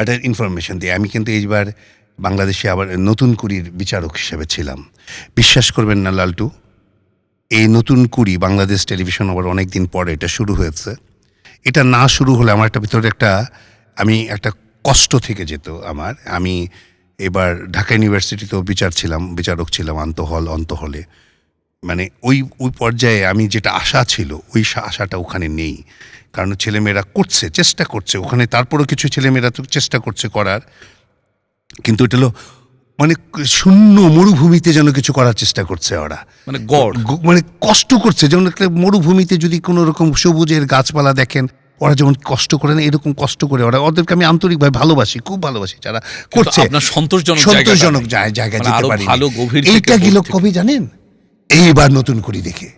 একটা ইনফরমেশন দিই আমি কিন্তু এইবার বাংলাদেশে আবার নতুন কুড়ির বিচারক হিসেবে ছিলাম। বিশ্বাস করবেন না, লালটু, এই নতুন কুড়ি বাংলাদেশ টেলিভিশন আবার অনেক দিন পরে এটা শুরু হয়েছে। এটা না শুরু হলে আমার একটা ভিতরে একটা, আমি একটা কষ্ট থেকে যেত আমার। আমি এবার ঢাকা ইউনিভার্সিটিতেও বিচার ছিলাম, বিচারক ছিলাম, আন্তঃহল, অন্তহলে। মানে ওই ওই পর্যায়ে আমি যেটা আশা ছিল ওই আশাটা ওখানে নেই। কারণ ছেলেমেয়েরা করছে চেষ্টা করছে। ওখানে তারপরেও কিছু ছেলেমেয়েরা তো চেষ্টা করছে করার। কিন্তু এটা হলো মানে শূন্য মরুভূমিতে যেন কিছু করার চেষ্টা করছে ওরা। মানে গড়। মানে কষ্ট করছে। যেমন একটা মরুভূমিতে যদি কোনো রকম সবুজের গাছপালা দেখেন ওরা যেমন কষ্ট করে না এরকম কষ্ট করে ওরা। ওদেরকে আমি আন্তরিকভাবে ভালোবাসি খুব ভালোবাসি যারা করছে। সন্তোষজনক সন্তোষজনক জায়গাটা জায়- জায়গায় মানে যেতে পারি ভালো গভীর এইটা গেল কবে জানেন? এইবার নতুন করে দেখে।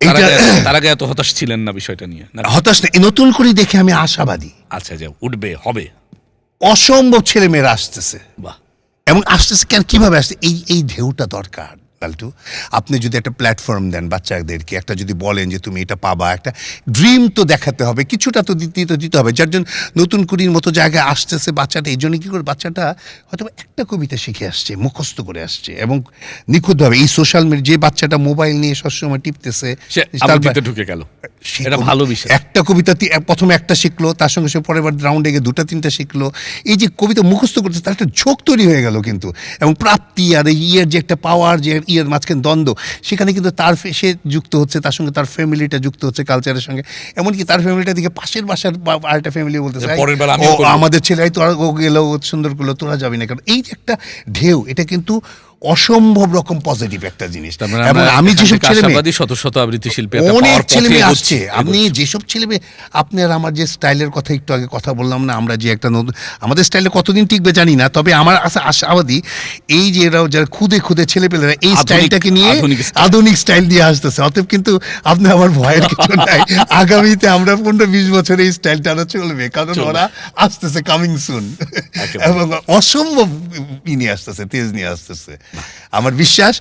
তার আগে- এত হতাশ ছিলেন না বিষয়টা নিয়ে হতাশ না এই নতুন করে দেখে আমি আশাবাদী। আচ্ছা যা উঠবে হবে। অসম্ভব ছেলে মেয়েরা আসতেছে। বাহ। এবং আসতেছে কেন কীভাবে আসছে? এই এই ঢেউটা দরকার। লালটু আপনি যদি একটা প্ল্যাটফর্ম দেন বাচ্চাদেরকে একটা যদি বলেন যে তুমি এটা পাবা একটা ড্রিম তো দেখাতে হবে কিছুটা তো দিতে তো দিতে হবে। যার জন্য নতুন কুড়ির মতো জায়গায় আসতেছে বাচ্চাটা এই জন্য কী করে বাচ্চাটা হয়তো একটা কবিতা শিখে আসছে মুখস্থ করে আসছে এবং নিখুঁতভাবে এই সোশ্যাল মিডিয়া যে বাচ্চাটা মোবাইল নিয়ে সবসময় টিপতেছে ঢুকে গেল। সেটা ভালো বিষয়। একটা কবিতা প্রথমে একটা শিখলো তার সঙ্গে সে পরের বার রাউন্ডে গিয়ে দুটা তিনটা শিখলো। এই যে কবিতা মুখস্থ করছে তার একটা ঝোঁক তৈরি হয়ে গেল কিন্তু। এবং প্রাপ্তি আর এই ইয়ের যে একটা পাওয়ার যে ইয়ের মাঝখানে দ্বন্দ্ব। সেখানে কিন্তু তার সে যুক্ত হচ্ছে তার সঙ্গে তার ফ্যামিলিটা যুক্ত হচ্ছে কালচারের সঙ্গে। এমনকি তার ফ্যামিলিটা দিকে পাশের বাসার আরেকটা ফ্যামিলি বলতেছে। আমাদের ছেলে তো তোরা গেলেও গেলো সুন্দর করল তোরা যাবি না। কারণ এই যে একটা ঢেউ এটা কিন্তু অসম্ভব রকম পজিটিভ একটা জিনিস। মানে এবং আমি যেসব ছেলে শত শত আবৃত্তি শিল্পী অনেক ছেলে মেয়ে আসছে। আপনি যেসব ছেলে মেয়ে আপনি আর আমার যে স্টাইলের কথা একটু আগে কথা বললাম না আমরা যে একটা নতুন আমাদের স্টাইলে কতদিন টিকবে জানি না তবে আমার আশা আশাবাদী এই যে এরাও যারা খুদে খুদে ছেলে পেলেরা এই আধুনিক- স্টাইলটাকে নিয়ে আধুনিক স্টাইল দিয়ে আসতেছে। অতএব কিন্তু আপনি আমার ভয়ের কিছু নাই। আগামীতে আমরা পনেরো বিশ বছর এই স্টাইলটা আরও চলবে কারণ। ওরা আসতেছে কামিং সুন এবং অসম্ভব ই নিয়ে আসতেছে তেজ নিয়ে আসতেছে। আমার বিশ্বাস